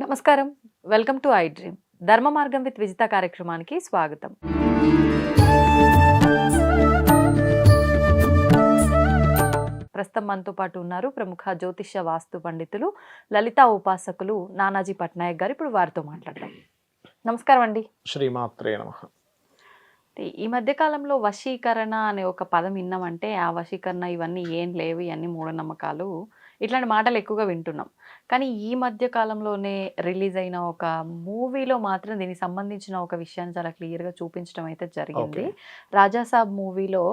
నమస్కారం. Welcome to I dream. ధర్మ మార్గం విత్ విజిత కార్యక్రమానికి స్వాగతం. ప్రస్తుతం మనతో పాటు ఉన్నారు ప్రముఖ జ్యోతిష్య వాస్తు పండితులు లలిత ఉపాసకులు నానాజీ పట్నాయక్ గారు. ఇప్పుడు వారితో మాట్లాడతాం నమస్కారం అండి. శ్రీమాత్రే నమ. ఈ మధ్య కాలంలో వశీకరణ అనే ఒక పదం విన్నామంటే ఆ వశీకరణ ఇవన్నీ ఏం లేవు ఇవన్నీ మూఢనమ్మకాలు ఇట్లాంటి మాటలు ఎక్కువగా వింటున్నాం. కానీ ఈ మధ్య కాలంలోనే రిలీజ్ అయిన ఒక మూవీలో మాత్రం దీనికి సంబంధించిన ఒక విషయాన్ని చాలా క్లియర్గా చూపించడం అయితే జరిగింది. రాజాసాబ్ మూవీలో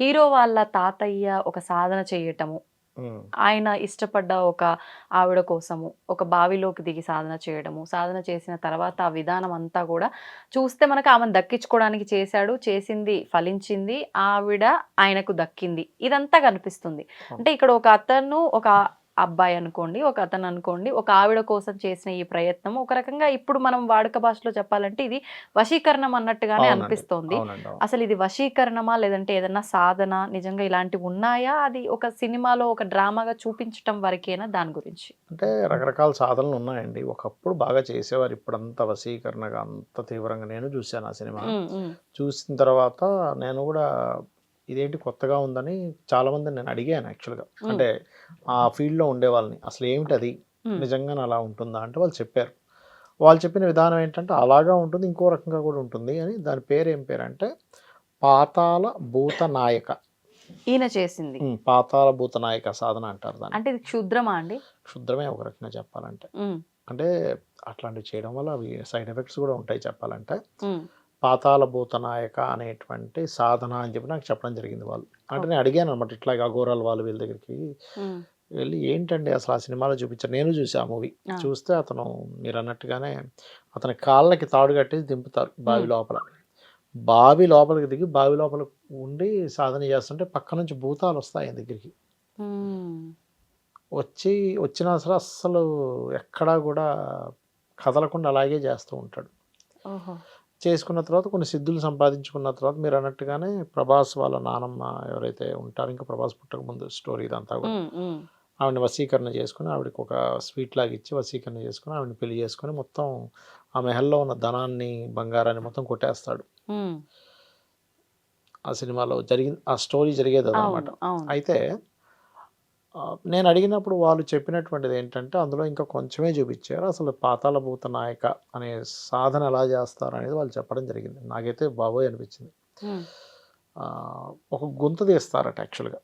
హీరో వాళ్ళ తాతయ్య ఒక సాధన చేయటము ఆయన ఇష్టపడ్డ ఒక ఆవిడ కోసము ఒక బావిలోకి దిగి సాధన చేయడము. సాధన చేసిన తర్వాత ఆ విధానం అంతా కూడా చూస్తే మనకు ఆమెను దక్కించుకోవడానికి చేశాడు చేసింది ఫలించింది. ఆవిడ ఆయనకు దక్కింది. ఇదంతా కనిపిస్తుంది. అంటే ఇక్కడ ఒక అతను ఒక అబ్బాయి అనుకోండి ఒక అతను అనుకోండి ఒక ఆవిడ కోసం చేసిన ఈ ప్రయత్నం ఒక రకంగా ఇప్పుడు మనం వాడుక భాషలో చెప్పాలంటే ఇది వశీకరణం అన్నట్టుగానే. అనిపిస్తోంది. అసలు ఇది వశీకరణమా లేదంటే ఏదన్నా సాధన నిజంగా ఇలాంటివి ఉన్నాయా? అది ఒక సినిమాలో ఒక డ్రామాగా చూపించటం వరకేనా దాని గురించి? అంటే రకరకాల సాధనలు ఉన్నాయండి. ఒకప్పుడు బాగా చేసేవారు ఇప్పుడు అంత వశీకరణగా అంత తీవ్రంగా. నేను చూశాను ఆ సినిమా. చూసిన తర్వాత నేను కూడా ఇదేంటి కొత్తగా ఉందని చాలా మంది నేను అడిగాను యాక్చువల్గా. అంటే ఆ ఫీల్డ్లో ఉండే వాళ్ళని అసలు ఏమిటి అది ఉమ్, నిజంగానే అలా ఉంటుందా? అంటే వాళ్ళు చెప్పారు. వాళ్ళు చెప్పిన విధానం ఏంటంటే అలాగా ఉంటుంది ఇంకో రకంగా కూడా ఉంటుంది అని దాని పేరు ఏం పేరు అంటే పాతాల భూత నాయక. ఈయన చేసింది. పాతాల భూత నాయక సాధన అంటారు దాన్ని. అంటే ఇది క్షుద్రమా అండి? క్షుద్రమే ఒక రకంగా చెప్పాలంటే. అంటే అట్లాంటివి చేయడం వల్ల అవి సైడ్ ఎఫెక్ట్స్ కూడా ఉంటాయి చెప్పాలంటే. ఉమ్, పాతాల భూత నాయక అనేటువంటి సాధన అని చెప్పి నాకు చెప్పడం జరిగింది వాళ్ళు. అంటే నేను అడిగాను అనమాట ఇట్లా అఘోరాలు వాళ్ళు వీళ్ళ దగ్గరికి వెళ్ళి ఏంటండి అసలు ఆ సినిమాలో చూపించారు? నేను చూసి ఆ మూవీ. చూస్తే అతను మీరు అన్నట్టుగానే అతని కాళ్ళకి తాడు కట్టేసి దింపుతారు బావి. లోపల. బావి లోపలికి దిగి బావి లోపల ఉండి సాధన చేస్తుంటే పక్క నుంచి భూతాలు వస్తాయి ఆయన దగ్గరికి. వచ్చి వచ్చినా సరే అస్సలు ఎక్కడా కూడా కదలకుండా అలాగే చేస్తూ ఉంటాడు. చేసుకున్న తర్వాత కొన్ని సిద్ధులు సంపాదించుకున్న తర్వాత మీరు అన్నట్టుగానే ప్రభాస్ వాళ్ళ నానమ్మ ఎవరైతే ఉంటారో ఇంకా ప్రభాస్ పుట్టక ముందు స్టోరీ ఇదంతా కూడా ఆవిడని వశీకరణ చేసుకుని ఆవిడకి ఒక స్వీట్ లాగా ఇచ్చి వశీకరణ చేసుకుని ఆవిడని పెళ్ళి చేసుకుని మొత్తం ఆ మెహల్లో ఉన్న ధనాన్ని బంగారాన్ని మొత్తం కొట్టేస్తాడు. ఆ సినిమాలో జరిగింది ఆ స్టోరీ జరిగేది అనమాట అయితే నేను అడిగినప్పుడు వాళ్ళు చెప్పినటువంటిది ఏంటంటే అందులో ఇంకా కొంచెమే చూపించారు. అసలు పాతాళ భూత నాయక అనే సాధన ఎలా చేస్తారు అనేది వాళ్ళు చెప్పడం జరిగింది. నాకైతే బాబోయ్ అనిపించింది. ఒక గుంత తీస్తారట యాక్చువల్గా.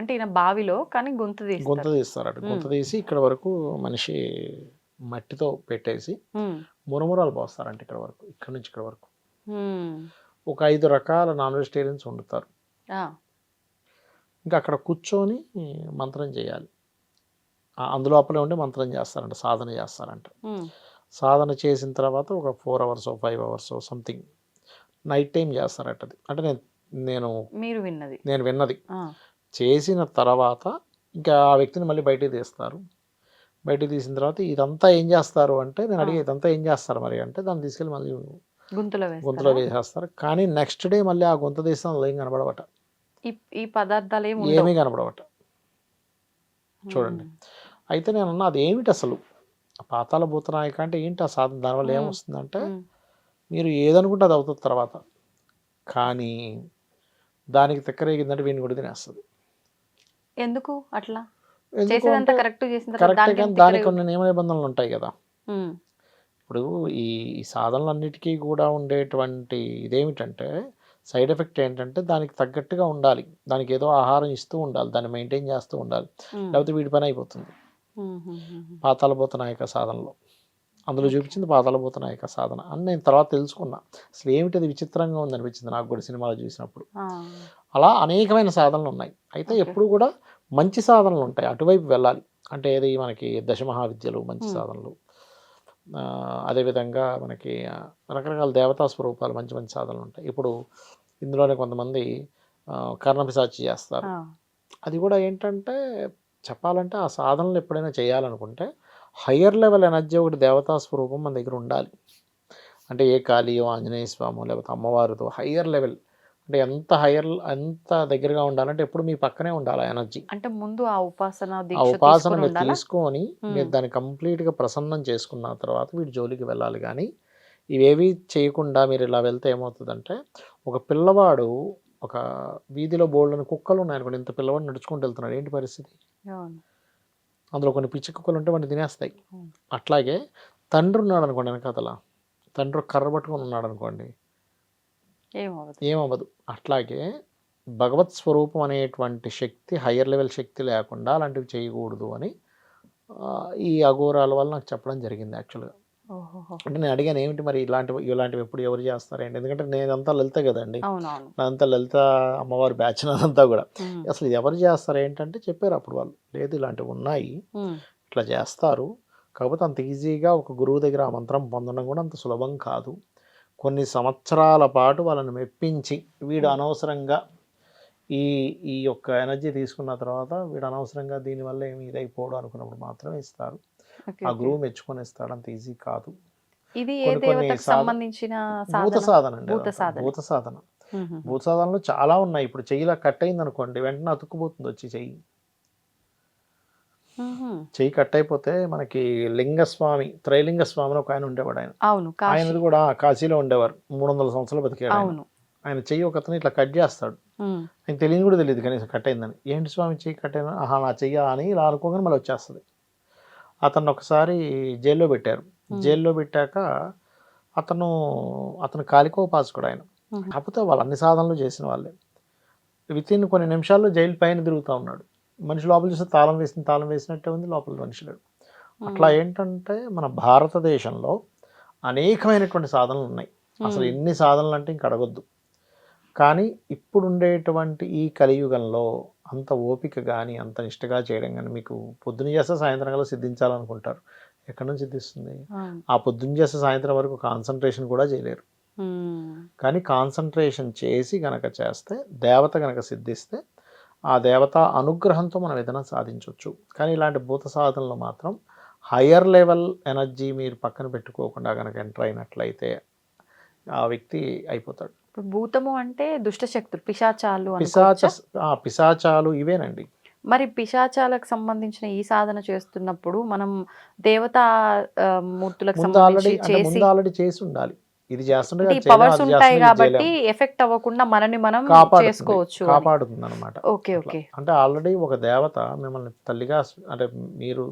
అంటే ఈయన బావిలో కానీ గొంతు గుంత తీస్తారు తీస్తారట. గుంత తీసి ఇక్కడ వరకు మనిషి మట్టితో పెట్టేసి మురమురాలు పోస్తారంట ఇక్కడ వరకు ఇక్కడ నుంచి ఇక్కడ వరకు. ఒక ఐదు రకాల నాన్ వెజిటేరియన్స్ వండుతారు. ఇంకా అక్కడ కూర్చొని మంత్రం చేయాలి. అందులోపలే ఉండి మంత్రం చేస్తారంట సాధన చేస్తారంట. సాధన చేసిన తర్వాత ఒక four hours five hours something night time చేస్తారట అది. అంటే నేను నేను మీరు విన్నది. నేను విన్నది. చేసిన తర్వాత ఇంకా ఆ వ్యక్తిని మళ్ళీ బయటికి తీస్తారు. బయటికి తీసిన తర్వాత ఇదంతా ఏం చేస్తారు అంటే నేను అడిగే ఇదంతా ఏం చేస్తారు మరి అంటే దాన్ని తీసుకెళ్ళి మళ్ళీ గుంతలో గుంతలో? వేసేస్తారు. కానీ నెక్స్ట్ డే మళ్ళీ ఆ గుంత అందులో ఏం కనబడవట. ఈ పదార్థాలు ఏమి కనబడవట చూడండి. అయితే నేను అన్నా అది ఏమిటి అసలు? పాతాల భూతనాయక అంటే ఏంటి ఆ సాధన? దానివల్ల. ఏమొస్తుందంటే మీరు ఏదనుకుంటే అది అవుతుంది తర్వాత. కానీ దానికి తెక్కరేగిందంటే వీడిని కూడా తినేస్తుంది. ఎందుకు అట్లా? కరెక్ట్ దానికి కానీ కొన్ని నియమ నిబంధనలు ఉంటాయి కదా. ఇప్పుడు ఈ ఈ సాధనలన్నిటికీ కూడా ఉండేటువంటి ఇదేమిటంటే సైడ్ ఎఫెక్ట్ ఏంటంటే దానికి తగ్గట్టుగా ఉండాలి. దానికి ఏదో ఆహారం ఇస్తూ ఉండాలి. దాన్ని మెయింటైన్ చేస్తూ ఉండాలి. లేకపోతే వీడి పని అయిపోతుంది. పాతాళభూత నాయక సాధనలో. అందులో చూపించింది పాతాళభూత నాయక సాధన అని నేను తర్వాత తెలుసుకున్నా. అసలు ఏమిటది విచిత్రంగా ఉంది అనిపించింది నాకు కూడా సినిమాలో చూసినప్పుడు. అలా అనేకమైన సాధనలు ఉన్నాయి. అయితే. ఎప్పుడు కూడా మంచి సాధనలు ఉంటాయి. అటువైపు వెళ్ళాలి. అంటే ఏది మనకి దశమహావిద్యలు మంచి. సాధనలు. అదేవిధంగా మనకి రకరకాల దేవతా స్వరూపాలు మంచి మంచి సాధనలు ఉంటాయి. ఇప్పుడు ఇందులోనే కొంతమంది కర్ణపిశాచి చేస్తారు. అది కూడా ఏంటంటే చెప్పాలంటే ఆ సాధనలు ఎప్పుడైనా చేయాలనుకుంటే హయ్యర్ లెవెల్ ఎనర్జీ ఒకటి దేవతా స్వరూపం మన దగ్గర ఉండాలి. అంటే ఏ కాళీయో ఆంజనేయ స్వామో లేకపోతే అమ్మవారితో హయ్యర్ లెవెల్ అంటే ఎంత హైయర్ ఎంత దగ్గరగా ఉండాలంటే ఎప్పుడు మీ పక్కనే ఉండాలి ఎనర్జీ? అంటే ముందు ఆ ఉపాసన ఆ ఉపాసన మీరు తీసుకొని మీరు. దాన్ని కంప్లీట్గా ప్రసన్నం చేసుకున్న తర్వాత వీడి జోలికి వెళ్ళాలి కానీ ఇవేవి చేయకుండా మీరు ఇలా వెళ్తే ఏమవుతుందంటే ఒక పిల్లవాడు ఒక వీధిలో బోల్డని కుక్కలు ఉన్నాయనుకోండి ఇంత పిల్లవాడు నడుచుకుంటూ వెళ్తున్నాడు ఏంటి పరిస్థితి? అందులో కొన్ని పిచ్చి కుక్కలు ఉంటే వాడిని తినేస్తాయి. అట్లాగే తండ్రి ఉన్నాడు అనుకోండి వెనకాతల తండ్రి కర్ర పట్టుకొని ఉన్నాడు అనుకోండి ఏమవ్వదు. అట్లాగే భగవత్ స్వరూపం అనేటువంటి శక్తి హయ్యర్ లెవెల్ శక్తి లేకుండా అలాంటివి చేయకూడదు అని ఈ అఘోరాల వల్ల నాకు చెప్పడం జరిగింది యాక్చువల్గా అంటే నేను అడిగాను ఏమిటి మరి ఇలాంటివి ఇలాంటివి ఎప్పుడు ఎవరు చేస్తారండి ఎందుకంటే నేనంతా లలిత కదండి. నాదంతా లలిత అమ్మవారి బ్యాచ్ నాదంతా కూడా. అసలు ఎవరు చేస్తారు ఏంటంటే చెప్పారు అప్పుడు వాళ్ళు. లేదు ఇలాంటివి ఉన్నాయి. ఇట్లా చేస్తారు. కాకపోతే అంత ఈజీగా ఒక గురువు దగ్గర ఆ మంత్రం పొందడం కూడా అంత సులభం కాదు. కొన్ని సంవత్సరాల పాటు వాళ్ళని మెప్పించి వీడు అనవసరంగా ఈ ఈ యొక్క ఎనర్జీ తీసుకున్న తర్వాత వీడు అనవసరంగా దీనివల్ల ఏమి ఇదైపోవడం అనుకున్నప్పుడు మాత్రమే ఇస్తారు ఆ. గురువు మెచ్చుకొని ఇస్తాడు అంత ఈజీ కాదు ఇది సంబంధించిన భూత సాధన అండి భూత. సాధన. భూత సాధనలో చాలా ఉన్నాయి ఇప్పుడు చెయ్యిలా కట్ అయింది అనుకోండి వెంటనే అతుక్కుపోతుంది వచ్చి చెయ్యి. చెయ్యి కట్ అయిపోతే మనకి లింగస్వామి త్రైలింగ స్వామి ఒక ఆయన ఉండేవాడు ఆయన అవును ఆయనది కూడా కాశీలో ఉండేవారు. మూడు వందల సంవత్సరాలు బతికాడు ఆయన. అవును. ఆయన చెయ్యి ఒకతను ఇట్లా కట్ చేస్తాడు. ఆయన తెలియని కూడా తెలియదు కనీసం కట్ అయిందని ఏంటి స్వామి చెయ్యి కట్ అయినా ఆహా నా చెయ్య అని ఇలా అనుకోగానే మళ్ళీ వచ్చేస్తుంది. అతను ఒకసారి జైల్లో పెట్టారు. జైల్లో పెట్టాక అతను అతను కాలికోపాసకుడు ఆయన. ఉహు. కాకపోతే వాళ్ళు అన్ని సాధనలు చేసిన వాళ్ళే. విత్ ఇన్ కొన్ని నిమిషాల్లో జైలు పైన తిరుగుతూ ఉన్నాడు. మనిషి లోపల చూస్తే తాళం వేసిన తాళం వేసినట్టే ఉంది లోపల మనిషి లేడు. అట్లా ఏంటంటే మన భారతదేశంలో అనేకమైనటువంటి సాధనలు ఉన్నాయి. అసలు. ఎన్ని సాధనలు అంటే ఇంక అడగొద్దు. కానీ ఇప్పుడు ఉండేటువంటి ఈ కలియుగంలో అంత ఓపిక కానీ అంత నిష్టగా చేయడం కానీ మీకు పొద్దున చేస్తే సాయంత్రం కల్లా సిద్ధించాలనుకుంటారు. ఎక్కడి నుంచి సిద్ధిస్తుంది. ఆ పొద్దున్న చేస్తే సాయంత్రం వరకు కాన్సన్ట్రేషన్ కూడా చేయలేరు. కానీ కాన్సన్ట్రేషన్ చేసి గనక చేస్తే దేవత గనక సిద్ధిస్తే ఆ దేవత అనుగ్రహంతో మనం ఏదైనా సాధించవచ్చు కానీ ఇలాంటి భూత సాధనలు మాత్రం హయ్యర్ లెవెల్ ఎనర్జీ మీరు పక్కన పెట్టుకోకుండా కనుక ఎంటర్ అయినట్లయితే ఆ వ్యక్తి అయిపోతాడు. ఇప్పుడు భూతము అంటే దుష్ట శక్తులు పిశాచాలు పిశాచ పిశాచాలు ఇవేనండి. మరి పిశాచాలకు సంబంధించిన ఈ సాధన చేస్తున్నప్పుడు మనం దేవతా మూర్తులకు సంబంధించి చేసి ఆల్రెడీ చేసి ఉండాలి. ఇది చేస్తుంటే పవర్స్ ఉంటాయి కాబట్టి. ఎఫెక్ట్ అవ్వకుండా మనని మనం చేసుకోవచ్చు. కాపాడుతుంది అనమాట ఓకే ఓకే అంటే ఆల్రెడీ ఒక దేవత మిమ్మల్ని తల్లిగా అంటే మీరు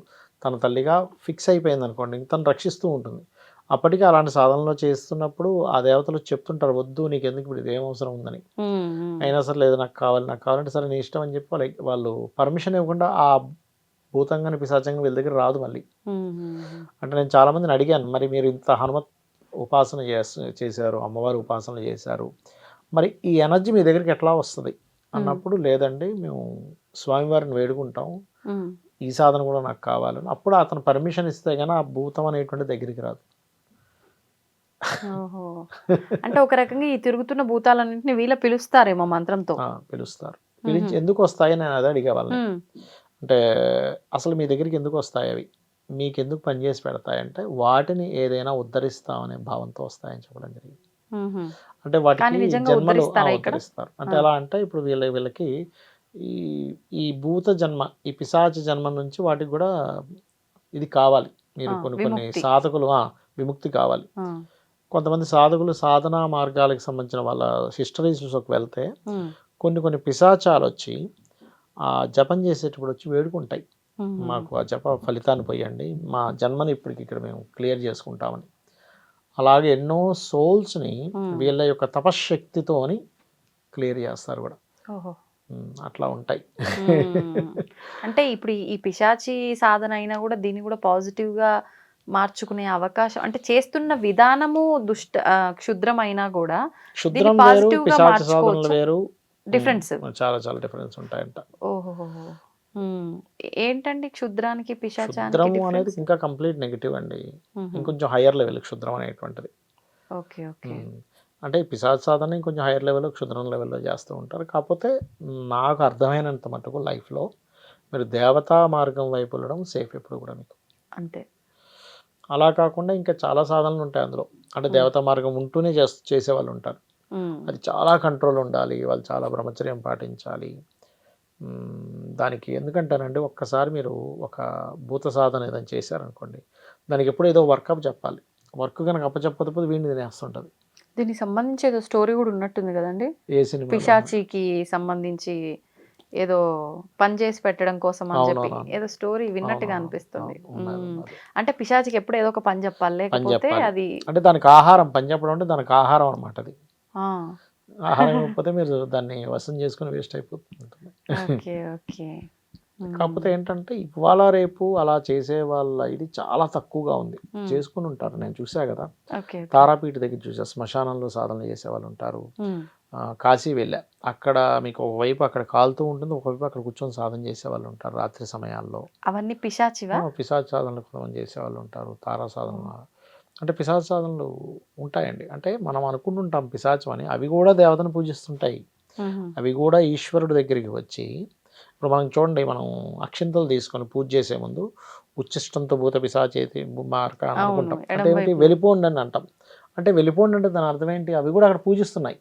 తన తల్లిగా ఫిక్స్ అయిపోయింది అనుకోండి తను రక్షిస్తూ ఉంటుంది అప్పటికి అలాంటి సాధనలో చేస్తున్నప్పుడు ఆ దేవతలు చెప్తుంటారు వద్దు నీకు ఎందుకు ఇప్పుడు ఇదేం అవసరం ఉందని. అయినా సరే లేదు నాకు కావాలి నాకు కావాలంటే సరే నీ ఇష్టం అని చెప్పి వాళ్ళ వాళ్ళు పర్మిషన్ ఇవ్వకుండా ఆ భూతంగాని పిశాచంగా వీళ్ళ దగ్గర రాదు మళ్ళీ. అంటే నేను చాలా మందిని అడిగాను మరి మీరు ఇంత హనుమత్ ఉపాసన చేశారు అమ్మవారి ఉపాసనలు చేశారు. మరి ఈ ఎనర్జీ మీ దగ్గరికి ఎట్లా వస్తుంది? అన్నప్పుడు లేదండి మేము స్వామివారిని వేడుకుంటాం. ఈ సాధన కూడా నాకు కావాలని అప్పుడు అతను పర్మిషన్ ఇస్తే కానీ ఆ భూతం అనేటువంటి దగ్గరికి రాదు. అంటే ఒక రకంగా ఈ తిరుగుతున్న భూతాలన్నింటినీ వీళ్ళ పిలుస్తారేమో మంత్రంతో? పిలుస్తారు. పిలిచి ఎందుకు వస్తాయి నేను అదే అడిగా వాళ్ళని ఉమ్, అంటే అసలు మీ దగ్గరికి ఎందుకు వస్తాయి అవి? మీకు ఎందుకు పనిచేసి పెడతాయంటే వాటిని ఏదైనా ఉద్ధరిస్తామనే భావంతో వస్తాయని చెప్పడం జరిగింది. అంటే వాటికి జన్మలు ఉద్ధరిస్తారా అంటే. ఎలా అంటే ఇప్పుడు వీళ్ళ వీళ్ళకి ఈ ఈ భూత జన్మ ఈ పిశాచ జన్మ నుంచి వాటికి కూడా ఇది కావాలి. మీరు కొన్ని కొన్ని. సాధకులు విముక్తి కావాలి. కొంతమంది సాధకులు సాధనా మార్గాలకు సంబంధించిన వాళ్ళ హిస్టరీస్లోకి వెళ్తే కొన్ని కొన్ని పిశాచాలు వచ్చి ఆ జపం చేసేటప్పుడు వచ్చి వేడుకుంటాయి. మాకు ఆ జప ఫలితాన్ని పోయండి. మా జన్మని ఇప్పటికి ఇక్కడ మేము క్లియర్ చేసుకుంటామని. అలాగే ఎన్నో సోల్స్ని. వీళ్ళ యొక్క తపశ్శక్తితోని క్లియర్ చేస్తారు కూడా. అట్లా ఉంటాయి. అంటే ఇప్పుడు ఈ- పిశాచి సాధన అయినా కూడా దీన్ని కూడా పాజిటివ్గా మార్చుకునే అవకాశం అంటే చేస్తున్న విధానము దుష్ట ఆ, క్షుద్రం అయినా కూడా క్షుద్రం వేరు పిశాచ సాధనలు డిఫరెన్స్ చాలా చాలా డిఫరెన్స్ ఉంటాయంట. ఓహో ఏంటండి క్షుద్రానికి పిశాచానికి క్షుద్రము అనేది? ఇంకా కంప్లీట్ నెగిటివ్ అండి. ఇంకొంచెం హయ్యర్ లెవెల్ క్షుద్రం అనేటువంటిది. Okay okay. ఉమ్. అంటే పిశాచ సాధన ఇంకొంచెం హైయర్ లెవెల్లో క్షుద్రం లెవెల్లో చేస్తూ ఉంటారు. కాకపోతే నాకు అర్థమైనంత మటుకు లైఫ్లో మీరు దేవతా మార్గం వైపు వెళ్ళడం సేఫ్ ఎప్పుడు కూడా మీకు. అంతే. అలా కాకుండా ఇంకా చాలా సాధనలు ఉంటాయి అందులో. అంటే దేవతా మార్గం ఉంటూనే చేస్ చేసే వాళ్ళు ఉంటారు. ఉమ్. అది చాలా కంట్రోల్ ఉండాలి. వాళ్ళు చాలా బ్రహ్మచర్యం పాటించాలి. దానికి ఎందుకంటానంటే ఒక్కసారి మీరు ఒక భూత సాధన ఏదైనా చేశారనుకోండి దానికి ఎప్పుడు ఏదో వర్కప్ చెప్పాలి. వర్క్ కనుక అప్పచెప్పకపోతే వీడిని తినేస్తుంటుంది. దీనికి సంబంధించి ఏదో స్టోరీ కూడా ఉన్నట్టుంది కదండి. ఏ సినిమా పిశాచికి సంబంధించి ఏదో పని చేసి పెట్టడం కోసం అని చెప్పి. ఏదో స్టోరీ విన్నట్టుగా అనిపిస్తుంది. అంటే పిశాచికి ఎప్పుడు ఏదో ఒక పని చెప్పాలి. లేకపోతే. అది అంటే దానికి ఆహారం పని చెప్పడం అంటే దానికి ఆహారం అనమాట అది. ఆహారం ఇవ్వకపోతే మీరు దాన్ని వశం చేసుకుని వేస్ట్ అయిపోతుంది ఓకే ఓకే. ఉమ్. కాకపోతే ఏంటంటే ఇవాళ రేపు అలా చేసే వాళ్ళ ఇది చాలా తక్కువగా ఉంది. చేసుకుని ఉంటారు. నేను చూసా కదా. తారాపీఠ దగ్గర చూసా. శ్మశానంలో సాధన చేసే వాళ్ళు ఉంటారు. కాశీ వెళ్ళా. అక్కడ మీకు ఒకవైపు అక్కడ కాలుతూ ఉంటుంది. ఒకవైపు అక్కడ కూర్చొని సాధన చేసే వాళ్ళు ఉంటారు రాత్రి సమయాల్లో. అవన్నీ పిశాచివా? పిశాచ సాధనలు కొంతమంది చేసే వాళ్ళు ఉంటారు. తారా సాధన అంటే పిశాచ సాధనలు ఉంటాయండి. అంటే మనం అనుకుంటుంటాం పిశాచం అని అవి కూడా దేవతను పూజిస్తుంటాయి. అవి కూడా ఈశ్వరుడి దగ్గరికి వచ్చి ఇప్పుడు మనం చూడండి మనం అక్షింతలు తీసుకొని పూజ చేసే ముందు ఉచ్చిష్టంతో భూత పిశాచేతి మార్క అనుకుంటాం. అంటే ఏంటి. వెళ్ళిపోండి అని అంటాం. అంటే వెళ్ళిపోండి అంటే దాని అర్థం ఏంటి? అవి కూడా అక్కడ పూజిస్తున్నాయి.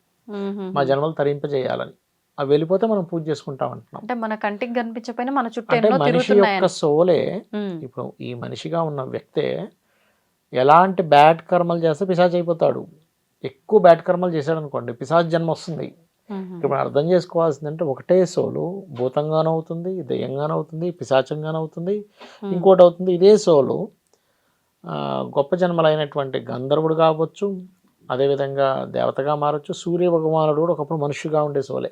మా జన్మలు తరింపజేయాలని అవి వెళ్ళిపోతే మనం పూజ చేసుకుంటాం అంటున్నాం. అంటే మన కంటికి కనిపించకపోయినా మన చుట్టూ అంటే మనిషి యొక్క సోలే. ఇప్పుడు ఈ మనిషిగా ఉన్న వ్యక్తే ఎలాంటి బ్యాడ్ కర్మలు చేస్తే పిశాచ్ అయిపోతాడు ఎక్కువ బ్యాడ్ కర్మలు చేశాడు అనుకోండి పిశాచ్ జన్మ వస్తుంది. ఇప్పుడు అర్థం చేసుకోవాల్సిందంటే ఒకటే సోలు భూతంగానూ అవుతుంది దెయ్యంగానూ అవుతుంది పిశాచంగానూ అవుతుంది ఉమ్. ఇంకోటి అవుతుంది ఇదే సోలు గొప్ప జన్మలైనటువంటి గంధర్వుడు కావచ్చు అదేవిధంగా దేవతగా మారచ్చు సూర్య భగవానుడు కూడా ఒకప్పుడు మనుష్యుగా ఉండే సోలే.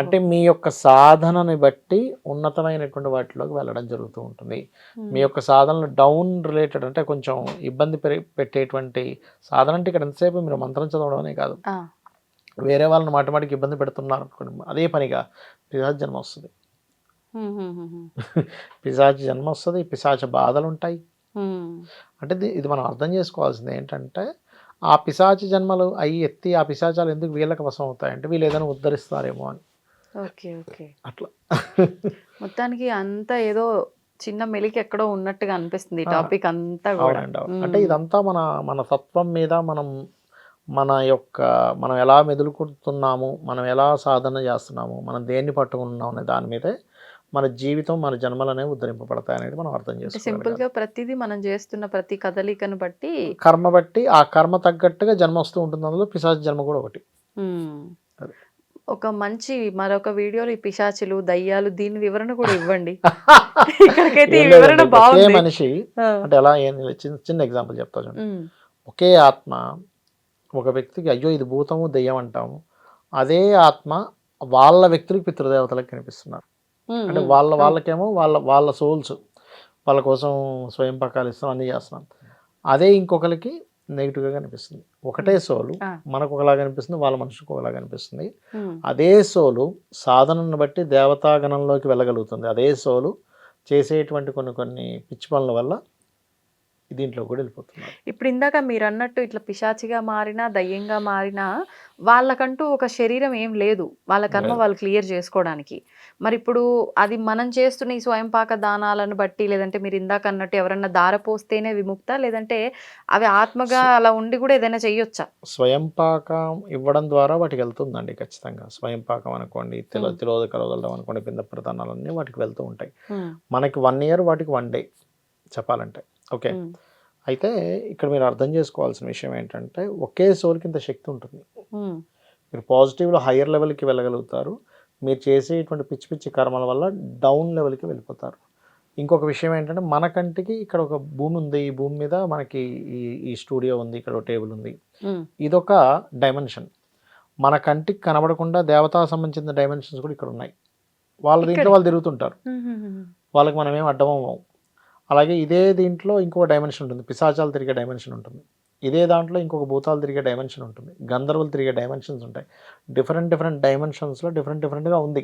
అంటే మీ యొక్క సాధనని బట్టి ఉన్నతమైనటువంటి వాటిలోకి వెళ్ళడం జరుగుతూ ఉంటుంది. మీ యొక్క సాధనలు డౌన్ రిలేటెడ్ అంటే కొంచెం ఇబ్బంది పెరి- పెట్టేటువంటి సాధన అంటే ఇక్కడ ఎంతసేపు మీరు మంత్రం చదవడం అనే కాదు. వేరే వాళ్ళని మాటి మాటికి ఇబ్బంది పెడుతున్నారు అనుకోండి అదే పనిగా పిశాచ జన్మ వస్తుంది. పిశాచ జన్మ వస్తుంది పిశాచ బాధలు ఉంటాయి. అంటే ఇది- మనం అర్థం చేసుకోవాల్సింది ఏంటంటే ఆ పిశాచ జన్మలు అయ్యి ఎత్తి ఆ పిశాచాలు ఎందుకు వీళ్ళకి వశం అవుతాయంటే వీళ్ళు ఏదైనా ఉద్ధరిస్తారేమో అని ఓకే ఓకే అట్లా మొత్తానికి అంతా ఏదో చిన్న మెలికి ఎక్కడో ఉన్నట్టుగా అనిపిస్తుంది ఈ. టాపిక్ అంతా కూడా. అంటే ఇదంతా మన మన తత్వం మీద మనం మన యొక్క మనం ఎలా మెదులుకుంటున్నాము మనం ఎలా సాధన చేస్తున్నాము మనం దేన్ని పట్టుకున్నాము అనే దాని మీదే మన జీవితం మన జన్మలు అనేవి ఉద్ధరింపబడతాయి అనేది మనం అర్థం చేసుకోవాలి గా ప్రతిదీ మనం చేస్తున్న ప్రతి కదలికను బట్టి కర్మ బట్టి ఆ కర్మ తగ్గట్టుగా జన్మ వస్తూ ఉంటుంది. అందులో పిశాచ జన్మ కూడా ఒకటి. ఒక మంచి మరొక వీడియోలో ఈ పిశాచులు దయ్యాలు దీని వివరణ కూడా ఇవ్వండి. ఇక్కడికైతే ఈ వివరణ బాగుంది. మనిషి అంటే ఎలా ఏం చిన్న చిన్న ఎగ్జాంపుల్ చెప్తా చూడండి. ఒకే ఆత్మ ఒక వ్యక్తికి అయ్యో ఇది భూతము దెయ్యం అంటాము. అదే ఆత్మ వాళ్ళ వ్యక్తులకు పితృదేవతలకు కనిపిస్తున్నారు. అంటే వాళ్ళ వాళ్ళకేమో వాళ్ళ వాళ్ళ సోల్స్ వాళ్ళ కోసం స్వయం పకాలు ఇస్తాం అన్నీ చేస్తున్నాం. అదే ఇంకొకరికి నెగిటివ్గా కనిపిస్తుంది. ఒకటే సోలు. మనకు ఒకలా కనిపిస్తుంది వాళ్ళ మనిషికి ఒకలా కనిపిస్తుంది. అదే సోలు సాధనను బట్టి దేవతాగణంలోకి వెళ్ళగలుగుతుంది. అదే సోలు చేసేటువంటి కొన్ని కొన్ని పిచ్చి పనుల వల్ల దీంట్లో కూడా వెళ్ళిపోతున్నారు. ఇప్పుడు ఇందాక మీరు అన్నట్టు ఇట్లా పిశాచిగా మారినా దయ్యంగా మారినా వాళ్ళకంటూ ఒక శరీరం ఏం లేదు. వాళ్ళ కర్మ. వాళ్ళు క్లియర్ చేసుకోవడానికి. మరి ఇప్పుడు అది మనం చేస్తున్న ఈ స్వయంపాక దానాలను బట్టి లేదంటే మీరు ఇందాక అన్నట్టు ఎవరన్నా దార పోస్తేనే విముక్త లేదంటే అవి ఆత్మగా అలా ఉండి కూడా ఏదైనా చెయ్యొచ్చా స్వయం పాకం ఇవ్వడం ద్వారా వాటికి వెళ్తుందండి ఖచ్చితంగా. స్వయం పాకం అనుకోండి తిలో. తిలోదకలు వదలడం అనుకోండి పింద ప్రధానాలన్నీ వాటికి వెళ్తూ ఉంటాయి. మనకి వన్ ఇయర్ వాటికి వన్ డే చెప్పాలంటే. ఓకే. అయితే ఇక్కడ మీరు అర్థం చేసుకోవాల్సిన విషయం ఏంటంటే ఒకే సోల్కి ఇంత శక్తి ఉంటుంది. మీరు పాజిటివ్లో హయ్యర్ లెవెల్కి వెళ్ళగలుగుతారు. మీరు చేసేటువంటి పిచ్చి పిచ్చి కర్మల వల్ల డౌన్ లెవెల్కి వెళ్ళిపోతారు. ఇంకొక విషయం ఏంటంటే మన కంటికి ఇక్కడ ఒక భూమి ఉంది. ఈ భూమి మీద మనకి ఈ ఈ స్టూడియో ఉంది. ఇక్కడ ఒక టేబుల్ ఉంది. ఇదొక డైమెన్షన్. మన కంటికి కనబడకుండా దేవతా సంబంధించిన డైమెన్షన్స్ కూడా ఇక్కడ ఉన్నాయి. వాళ్ళ దీంట్లో? వాళ్ళు తిరుగుతుంటారు. వాళ్ళకి మనం ఏం అడ్డం అవ్వం అలాగే ఇదే దీంట్లో ఇంకో డైమెన్షన్ ఉంటుంది. పిశాచాలు తిరిగే డైమెన్షన్ ఉంటుంది. ఇదే దాంట్లో ఇంకొక భూతాలు తిరిగే డైమెన్షన్ ఉంటుంది. గంధర్వులు తిరిగే డైమెన్షన్స్ ఉంటాయి. డిఫరెంట్ డిఫరెంట్ డైమెన్షన్స్లో డిఫరెంట్ డిఫరెంట్గా ఉంది.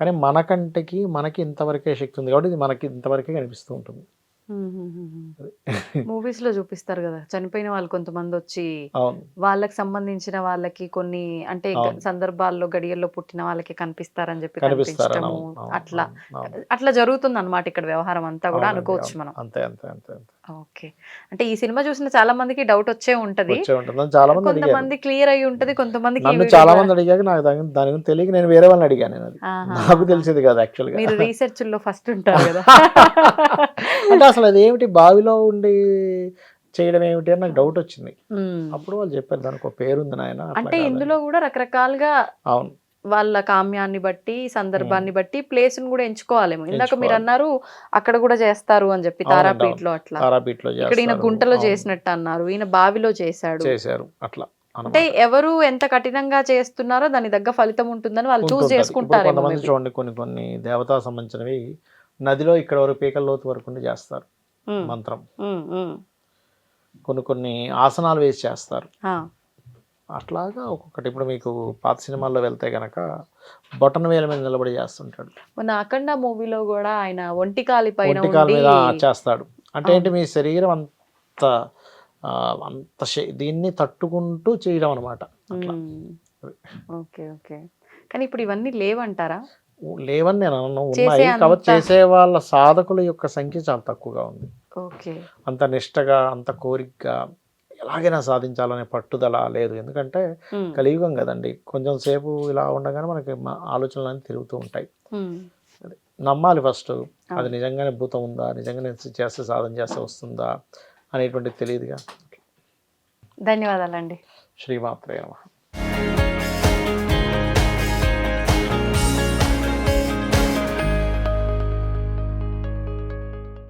కానీ మన కంటికి మనకి ఇంతవరకే శక్తి ఉంది కాబట్టి ఇది మనకి ఇంతవరకే కనిపిస్తూ ఉంటుంది. మూవీస్లో చూపిస్తారు కదా. చనిపోయిన వాళ్ళు కొంతమంది వచ్చి వాళ్ళకి సంబంధించిన వాళ్ళకి కొన్ని అంటే. సందర్భాల్లో గడియల్లో పుట్టిన వాళ్ళకి కనిపిస్తారని చెప్పి కనిపించడము అట్లా. అట్లా జరుగుతుంది అనమాట ఇక్కడ వ్యవహారం అంతా కూడా అనుకోవచ్చు. మనం. అంతే అంతే అంతే అంతే. ఓకే. అంటే ఈ సినిమా చూసిన చాలా మందికి డౌట్ వచ్చే ఉంటది. వచ్చే ఉంటుంది. నన్ను చాలా మంది కొంతమంది క్లియర్ అయి ఉంటది కొంతమందికి నన్ను చాలా మంది అడిగాక నాకు దాని గురించి తెలియక నేను వేరే వాళ్ళని అడిగాను నేను అది. నాకు తెలిసేది కాదు యాక్చువల్గా మీరు రీసెర్చ్లో ఫస్ట్ ఉంటారు కదా. అంటే అసలు అది ఏమిటి? బావిలో ఉండి చేయడం ఏమిటి అని నాకు డౌట్ వచ్చింది. అప్పుడు వాళ్ళు చెప్పారు దానికి ఒక పేరు ఉంది నాయన అంటే. ఇందులో కూడా రకరకాలుగా అవును. వాళ్ళ కామ్యాన్ని బట్టి సందర్భాన్ని బట్టి ప్లేస్ను కూడా ఎంచుకోవాలేమో. ఇందాక మీరు. అన్నారు అక్కడ కూడా చేస్తారు అని చెప్పి తారాపీఠ్లో అట్లా. ఇక్కడ ఈయన. గుంటలో. చేసినట్టు అన్నారు. ఈయన బావిలో చేశాడు. చేశారు. అట్లా. అంటే ఎవరు ఎంత కఠినంగా చేస్తున్నారో దాని తగ్గ ఫలితం ఉంటుందని వాళ్ళు చూస్ maybe. చూడండి కొన్ని కొన్ని దేవతా సంబంధించినవి నదిలో ఇక్కడ వరకు పీకల లోతు వరకు చేస్తారు. మంత్రం. కొన్ని కొన్ని ఆసనాలు వేసి చేస్తారు. అట్లాగా ఒక్కొక్కటి. ఇప్పుడు మీకు పాత సినిమాల్లో వెళ్తే గనక బొటన వేల మీద నిలబడి చేస్తుంటాడు. మొన్న అఖండ మూవీలో కూడా ఆయన ఒంటి కాలి పైన మీద చేస్తాడు. అంటే ఏంటి? మీ శరీరం అంత అంత దీన్ని తట్టుకుంటూ చేయడం అనమాట. Okay okay. కానీ ఇప్పుడు ఇవన్నీ లేవంటారా? లేవని నేను అనను ఉన్నాయి. కాబట్టి చేసే వాళ్ళ సాధకుల యొక్క సంఖ్య చాలా తక్కువగా ఉంది. ఓకే. అంత నిష్టగా అంత కోరికగా ఎలాగైనా సాధించాలనే పట్టుదల లేదు. ఎందుకంటే కలియుగం కదండి. కొంచెం సేపు ఇలా ఉండగానే మనకి ఆలోచనలు తిరుగుతూ ఉంటాయి. నమ్మాలి ఫస్ట్. అది నిజంగానే భూతం ఉందా? నిజంగానే చేస్తే సాధన చేస్తే వస్తుందా? అనేటువంటిది తెలియదుగా. ధన్యవాదాలండి. శ్రీమాత్రే నమః.